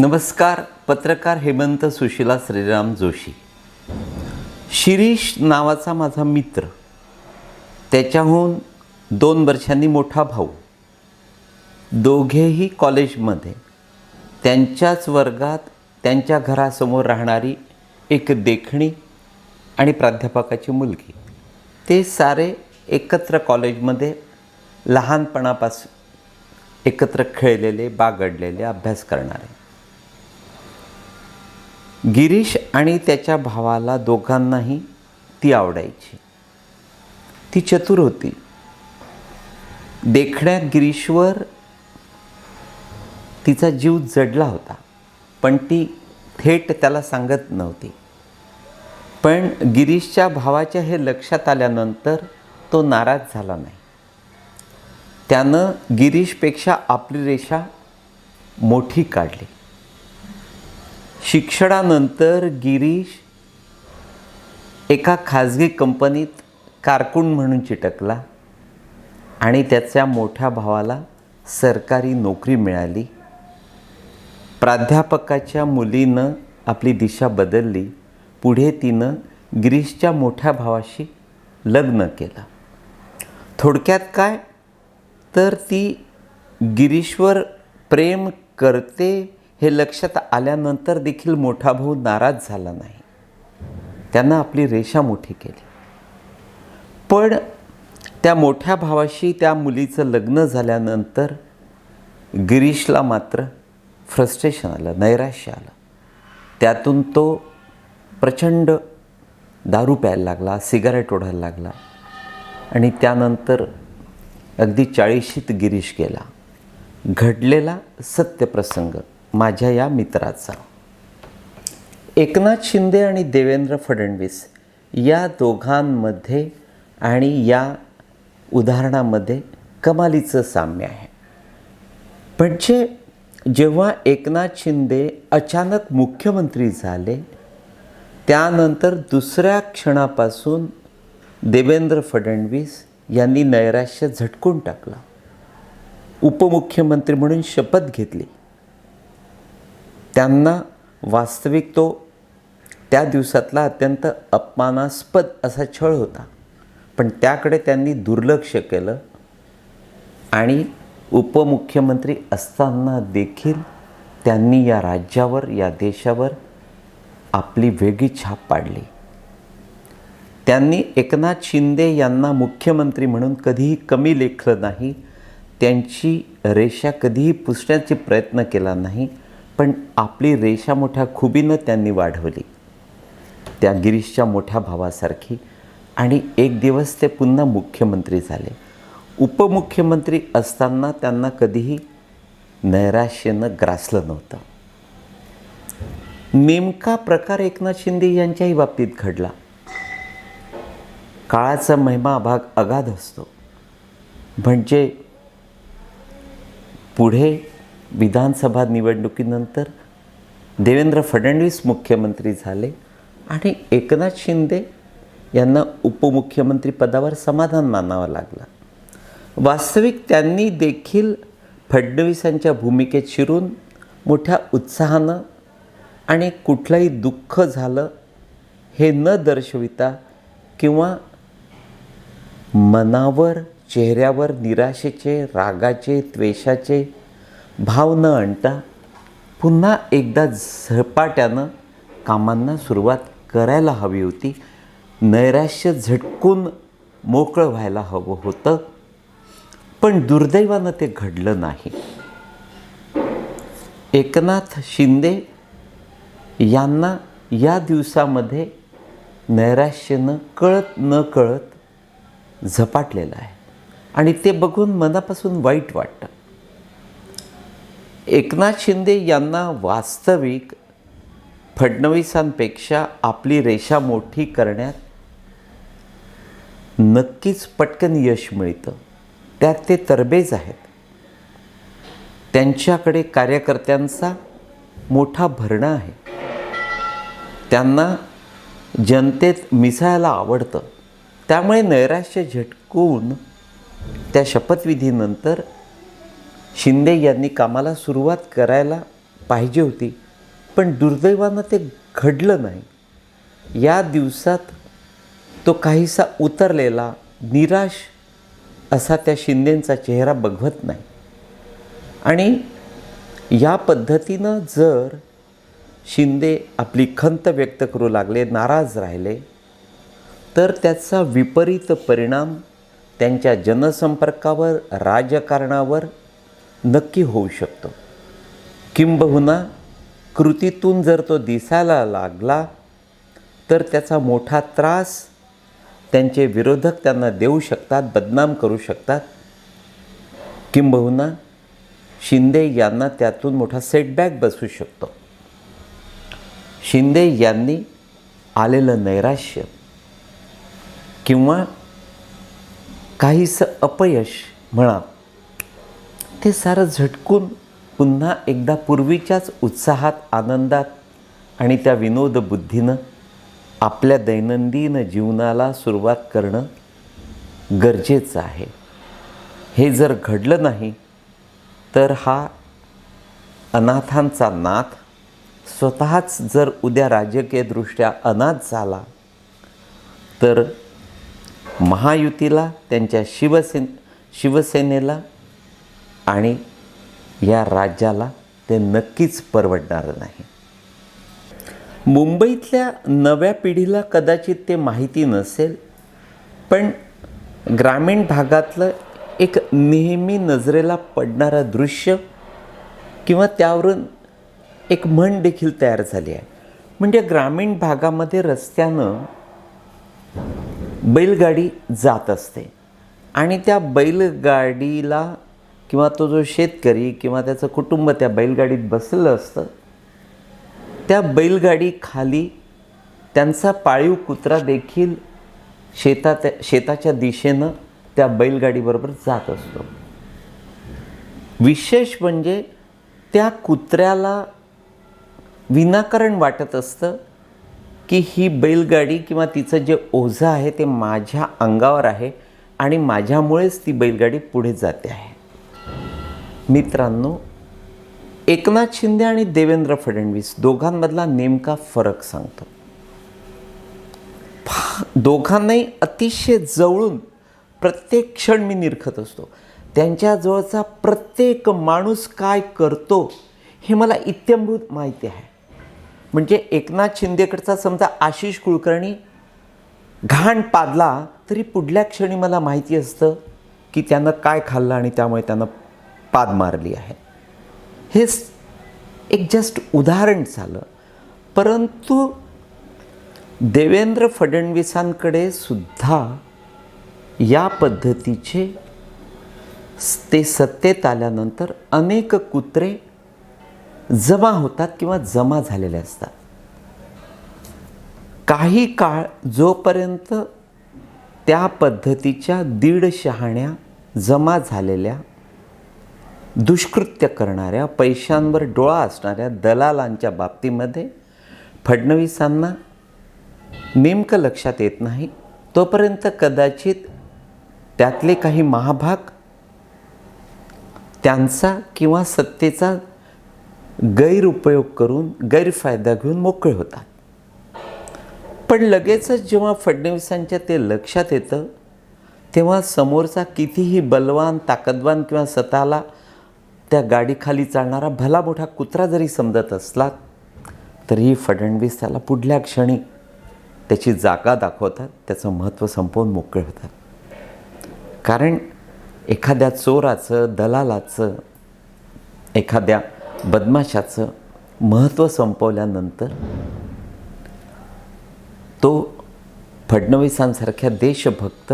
नमस्कार पत्रकार हेमंत सुशिला श्रीराम जोशी. शिरीष नावाचा माझा मित्र. त्याच्याहून दोन वर्षांनी मोठा भाऊ. दोघेही कॉलेजमध्ये. त्यांच्याच वर्गात त्यांच्या घरासमोर राहणारी एक देखणी आणि प्राध्यापकाची मुलगी. ते सारे एकत्र कॉलेजमध्ये लहानपणापासून एकत्र खेळलेले बागडलेले अभ्यास करणारे. गिरीश आणि त्याच्या भावाला दोघांनाही ती आवडायची. ती चतुर होती. देखण्यात गिरीशवर तिचा जीव जडला होता पण ती थेट त्याला सांगत नव्हती. पण गिरीशच्या भावाच्या हे लक्षात आल्यानंतर तो नाराज झाला नाही. त्यानं गिरीशपेक्षा आपली रेषा मोठी काढली. शिक्षणानंतर गिरीश एका खाजगी कंपनीत कारकून म्हणून चिटकला आणि त्याच्या मोठ्या भावाला सरकारी नोकरी मिळाली. प्राध्यापकाच्या मुलीनं आपली दिशा बदलली. पुढे तिनं गिरीशच्या मोठ्या भावाशी लग्न केलं. थोडक्यात काय? तर ती गिरीशवर प्रेम करते हे लक्षात आल्यानंतर देखील मोठा भाऊ नाराज झाला नाही. त्यांना आपली रेषा मोठी केली. पण त्या मोठ्या भावाशी त्या मुलीचं लग्न झाल्यानंतर गिरीशला मात्र फ्रस्ट्रेशन आलं नैराश्य आलं. त्यातून तो प्रचंड दारू प्यायला लागला सिगारेट ओढायला लागला आणि त्यानंतर अगदी चाळीशीत गिरीश गेला. घडलेला सत्यप्रसंग माझ्या या मित्राचा. एकनाथ शिंदे आणि देवेंद्र फडणवीस या दोघांमध्ये आणि या उदाहरणामध्ये कमालीचं साम्य आहे. म्हणजे जेव्हा एकनाथ शिंदे अचानक मुख्यमंत्री झाले त्यानंतर दुसऱ्या क्षणापासून देवेंद्र फडणवीस यांनी नैराश्य झटकून टाकलं. उपमुख्यमंत्री म्हणून शपथ घेतली. त्यांना वास्तविक तो त्या दिवसातला अत्यंत अपमानास्पद असा छळ होता. पण त्याकडे त्यांनी दुर्लक्ष केलं आणि उपमुख्यमंत्री असताना देखील त्यांनी या राज्यावर या देशावर आपली वेगळी छाप पाडली. त्यांनी एकनाथ शिंदे यांना मुख्यमंत्री म्हणून कधीही कमी लेखलं नाही त्यांची रेषा कधीही पुसण्याचा प्रयत्न केला नाही पण आपली रेषा मोठ्या खुबीनं त्यांनी वाढवली. त्या गिरीशच्या मोठ्या भावासारखी आणि एक दिवस ते पुन्हा मुख्यमंत्री झाले. उपमुख्यमंत्री असताना त्यांना कधीही नैराश्यनं ग्रासलं नव्हतं. नेमका प्रकार एकनाथ शिंदे यांच्याही बाबतीत घडला. काळाचा महिमा भाग अगाध असतो. म्हणजे पुढे विधानसभा निवडणुकीनंतर देवेंद्र फडणवीस मुख्यमंत्री झाले आणि एकनाथ शिंदे यांना उपमुख्यमंत्री पदावर समाधान मानावं लागलं. वास्तविक त्यांनी देखील फडणवीसांच्या भूमिकेत शिरून मोठ्या उत्साहानं आणि कुठलंही दुःख झालं हे न दर्शविता किंवा मनावर चेहऱ्यावर निराशेचे रागाचे त्वेषाचे भाव न आणता पुन्हा एकदा झपाट्यानं कामांना सुरुवात करायला हवी होती. नैराश्य झटकून मोकळं व्हायला हवं होतं. पण दुर्दैवानं ते घडलं नाही. एकनाथ शिंदे यांना या दिवसामध्ये नैराश्यनं कळत न कळत झपाटलेलं आहे. आणि ते बघून मनापासून वाईट वाटतं. एकनाथ शिंदे यांना वास्तविक फडणवीसांपेक्षा आपली रेषा मोठी करण्यात नक्कीच पटकन यश मिळतं. त्यात ते तरबेज आहेत. त्यांच्याकडे कार्यकर्त्यांचा मोठा भरणा आहे. त्यांना जनतेत मिसळायला आवडतं. त्यामुळे नैराश्य झटकून त्या शपथविधीनंतर शिंदे यांनी कामाला सुरुवात करायला पाहिजे होती पण दुर्दैवानं ते घडलं नाही. या दिवसात तो काहीसा उतरलेला निराश असा त्या शिंदेंचा चेहरा बघवत नाही. आणि या पद्धतीनं जर शिंदे आपली खंत व्यक्त करू लागले नाराज राहिले तर त्याचा विपरीत परिणाम त्यांच्या जनसंपर्कावर राजकारणावर नक्की होऊ शकतो. किंबहुना कृतीतून जर तो दिसायला लागला तर त्याचा मोठा त्रास त्यांचे विरोधक त्यांना देऊ शकतात बदनाम करू शकतात. किंबहुना शिंदे यांना त्यातून मोठा सेटबॅक बसू शकतो. शिंदे यांनी आलेलं नैराश्य किंवा काहीसं अपयश म्हणा ते सारं झटकून पुन्हा एकदा पूर्वीच्याच उत्साहात आनंदात आणि त्या विनोदबुद्धीनं आपल्या दैनंदिन जीवनाला सुरुवात करणं गरजेचं आहे. हे जर घडलं नाही तर हा अनाथांचा नाथ स्वतःच जर उद्या राजकीयदृष्ट्या अनाथ झाला तर महायुतीला त्यांच्या शिवसेन शिवसेनेला आणि या राज्याला ते नक्कीच परवडणार नाही. मुंबईतल्या नव्या पिढीला कदाचित ते माहिती नसेल पण ग्रामीण भागातलं एक नेहमी नजरेला पडणारं दृश्य किंवा त्यावरून एक म्हण देखील तयार झाली आहे. म्हणजे ग्रामीण भागामध्ये रस्त्यानं बैलगाडी जात असते आणि त्या बैलगाडीला किंवा तो जो शेतकरी किंवा त्याचं कुटुंब त्या बैलगाडीत बसलेलं असतं त्या बैलगाडी खाली त्यांचा पाळीव कुत्रा देखील शेतात शेताच्या दिशेनं त्या बैलगाडीबरोबर जात असतो. विशेष म्हणजे त्या कुत्र्याला विनाकारण वाटत असतं की ही बैलगाडी किंवा तिचं जे ओझं आहे ते माझ्या अंगावर आहे आणि माझ्यामुळेच ती बैलगाडी पुढे जाते आहे. मित्रांनो एकनाथ शिंदे आणि देवेंद्र फडणवीस दोघांमधला नेमका फरक सांगतो. दोघांनाही अतिशय जवळून प्रत्येक क्षण मी निरखत असतो. त्यांच्याजवळचा प्रत्येक माणूस काय करतो हे मला इत्यंभूत माहिती आहे. म्हणजे एकनाथ शिंदेकडचा समजा आशिष कुलकर्णी घाण पादला तरी पुढल्या क्षणी मला माहिती असतं की त्यानं काय खाल्लं आणि त्यामुळे त्यानं पाद मारली आहे. हेच एक जस्ट उदाहरण झालं. परंतु देवेंद्र फडणवीसांकडे सुद्धा या पद्धतीचे ते सत्तेत आल्यानंतर अनेक कुत्रे जमा होतात किंवा जमा झालेले असतात. काही काळ जोपर्यंत त्या पद्धतीच्या दीड शहाण्या जमा झालेल्या दुष्कृत्य करणाऱ्या पैशांवर डोळा असणाऱ्या दलालांच्या बाबतीमध्ये फडणवीसांना नेमकं लक्षात येत नाही. तोपर्यंत कदाचित त्यातले काही महाभाग त्यांचा किंवा सत्तेचा गैरउपयोग करून गैरफायदा घेऊन मोकळे होतात. पण लगेचच जेव्हा फडणवीसांच्या ते लक्षात येतं तेव्हा समोरचा कितीही बलवान ताकदवान किंवा स्वतःला त्या गाडीखाली चालणारा भला मोठा कुत्रा जरी समजत असला तरीही फडणवीस त्याला पुढल्या क्षणी त्याची जागा दाखवतात त्याचं महत्त्व संपवून मोकळे होतात. कारण एखाद्या चोराचं दलालाचं एखाद्या बदमाशाचं महत्त्व संपवल्यानंतर तो फडणवीसांसारख्या देशभक्त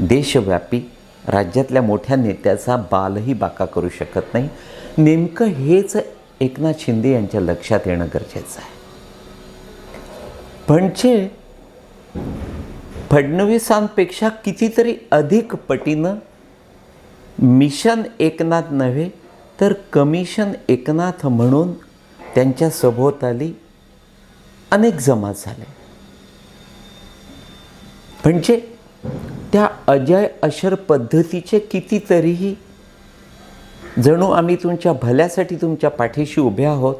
देशव्यापी राज्यातल्या मोठ्या नेत्याचा बालही बाका करू शकत नाही. नेमकं हेच एकनाथ शिंदे यांच्या लक्षात येणं गरजेचं आहे. म्हणजे फडणवीसांपेक्षा कितीतरी अधिक पटीनं मिशन एकनाथ नव्हे तर कमिशन एकनाथ म्हणून त्यांच्या सभोवताली अनेक जमा झाले. म्हणजे त्या अजय अशर पद्धतीचे कितीतरीही जणू आम्ही तुमच्या भल्यासाठी तुमच्या पाठीशी उभे आहोत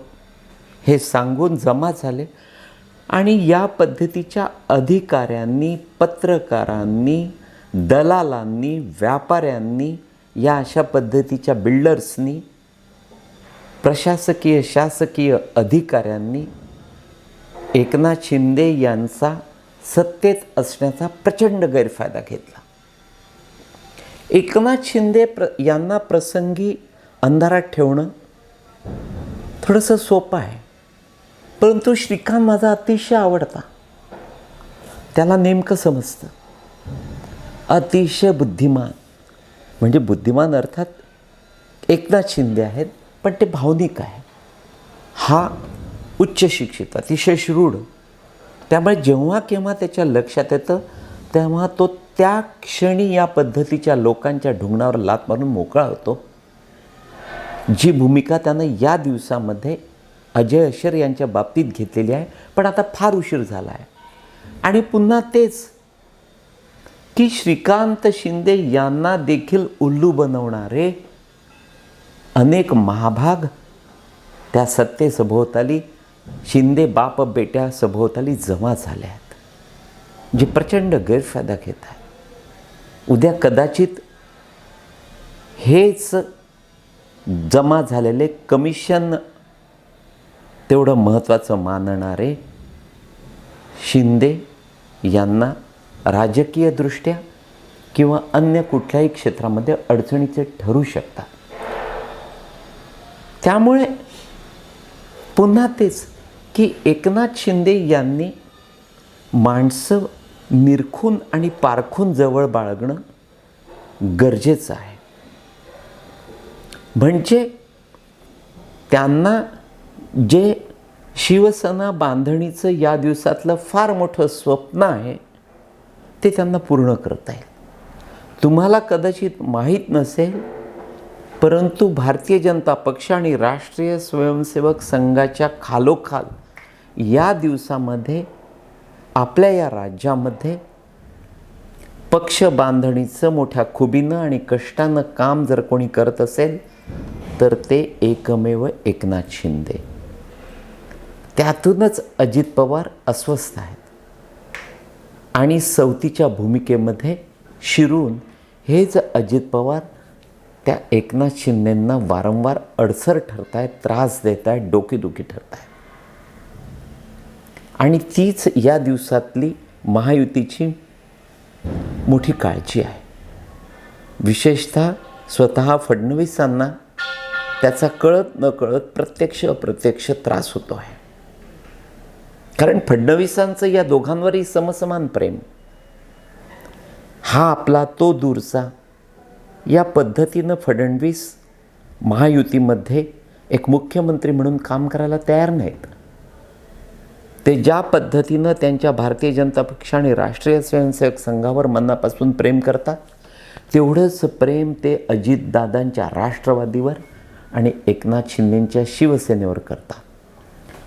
हे सांगून जमा झाले. आणि या पद्धतीच्या अधिकाऱ्यांनी पत्रकारांनी दलालांनी व्यापाऱ्यांनी या अशा पद्धतीच्या बिल्डर्सनी प्रशासकीय शासकीय अधिकाऱ्यांनी एकनाथ शिंदे यांचा सत्तेत असण्याचा प्रचंड गैरफायदा घेतला. एकनाथ शिंदे प्र यांना प्रसंगी अंधारात ठेवणं थोडंसं सोपं आहे. परंतु श्रीकांत माझा अतिशय आवडता. त्याला नेमकं समजतं. अतिशय बुद्धिमान. म्हणजे बुद्धिमान अर्थात एकनाथ शिंदे आहेत पण ते भावनिक आहे. हा उच्च शिक्षित अतिशय श्रूढ त्यामुळे जेव्हा केव्हा त्याच्या लक्षात येतं तेव्हा तो त्या क्षणी या पद्धतीच्या लोकांच्या ढुंगणावर लात मारून मोकळा होतो. जी भूमिका त्यानं या दिवसामध्ये अजय अशर यांच्या बाबतीत घेतलेली आहे पण आता फार उशीर झाला आहे. आणि पुन्हा तेच की श्रीकांत शिंदे यांना देखील उल्लू बनवणारे अनेक महाभाग त्या सत्तेसभोवताली शिंदे बाप बेट्या सभोवताली जमा झाल्या आहेत जे प्रचंड गैरफायदा घेत आहेत. उद्या कदाचित हेच जमा झालेले कमिशन तेवढं महत्त्वाचं मानणारे शिंदे यांना राजकीयदृष्ट्या किंवा अन्य कुठल्याही क्षेत्रामध्ये अडचणीचे ठरू शकतात. त्यामुळे पुन्हा तेच की एकनाथ शिंदे यांनी माणसं निरखून आणि पारखून जवळ बाळगणं गरजेचं आहे. म्हणजे त्यांना जे शिवसेना बांधणीचं या दिवसातलं फार मोठं स्वप्न आहे ते त्यांना पूर्ण करता येईल. तुम्हाला कदाचित माहीत नसेल परंतु भारतीय जनता पक्ष आणि राष्ट्रीय स्वयंसेवक संघाच्या खालोखाल या दिवसामध्ये आपल्या या राज्यामध्ये पक्ष बांधणीचं मोठ्या खुबीनं आणि कष्टानं काम जर कोणी करत असेल तर ते एकमेव एकनाथ शिंदे. त्यातूनच अजित पवार अस्वस्थ आहेत. आणि सवतीच्या भूमिकेमध्ये शिरून हेच अजित पवार त्या एकनाथ शिंदेंना वारंवार अडसर ठरत आहेत त्रास देत आहेत डोकेदुखी ठरत आहेत आणि तीच या दिवसातली महायुतीची मोठी काळजी आहे. विशेषतः स्वतः फडणवीसांना त्याचा कळत न कळत प्रत्यक्ष अप्रत्यक्ष त्रास होतो आहे. कारण फडणवीसांचं या दोघांवरही समसमान प्रेम हा आपला तो दूरचा या पद्धतीनं फडणवीस महायुतीमध्ये एक मुख्यमंत्री म्हणून काम करायला तयार नाहीत. ते ज्या पद्धतीनं त्यांच्या भारतीय जनता पक्ष आणि राष्ट्रीय स्वयंसेवक संघावर मनापासून प्रेम करतात तेवढंच प्रेम ते अजितदादांच्या राष्ट्रवादीवर आणि एकनाथ शिंदेंच्या शिवसेनेवर करतात.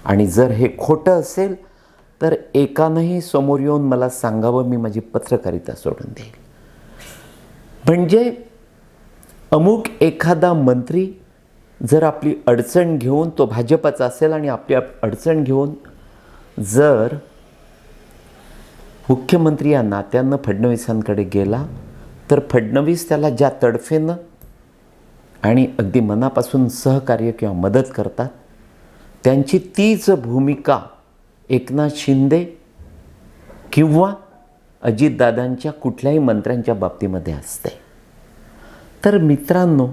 आणि जर हे खोटं असेल तर एकानंही समोर येऊन मला सांगावं मी माझी पत्रकारिता सोडून देईल म्हणजे अमुक एखादा मंत्री जर आपली अडचण घेऊन तो भाजपाचा असेल आणि आपली अडचण घेऊन जर मुख्यमंत्री या नात्यानं फडणवीसांकडे गेला तर फडणवीस त्याला ज्या तडफेनं आणि अगदी मनापासून सहकार्य किंवा मदत करतात त्यांची तीच भूमिका एकनाथ शिंदे किंवा अजितदादांच्या कुठल्याही मंत्र्यांच्या बाबतीमध्ये असते. तर मित्रांनो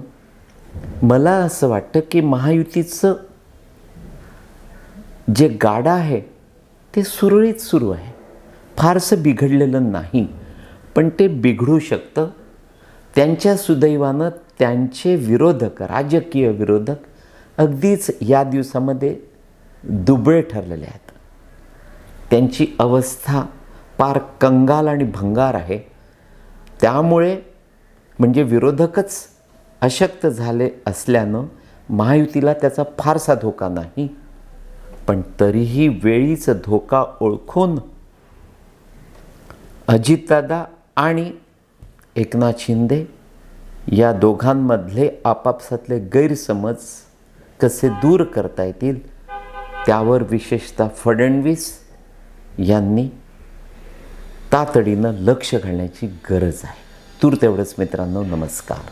मला असं वाटतं की महायुतीचं जे गाडा आहे ते सुरळीत सुरू आहे. फारसं बिघडलेलं नाही पण ते बिघडू शकतं. त्यांच्या सुदैवानं त्यांचे विरोधक राजकीय विरोधक अगदीच या दिवसामध्ये दुबळे ठरलेले आहेत. त्यांची अवस्था पार कंगाल आणि भंगार आहे. त्यामुळे म्हणजे विरोधकच अशक्त झाले असल्यानं महायुतीला त्याचा फारसा धोका नाही. पण तरीही वेळीच धोका ओळखून अजितदादा आणि एकनाथ शिंदे या दोघांमधले आपापसातले गैरसमज कसे दूर करता येतील त्यावर विशेषतः फडणवीस यांनी तातडीनं लक्ष घालण्याची गरज आहे. तूर तेवढंच मित्रांनो नमस्कार.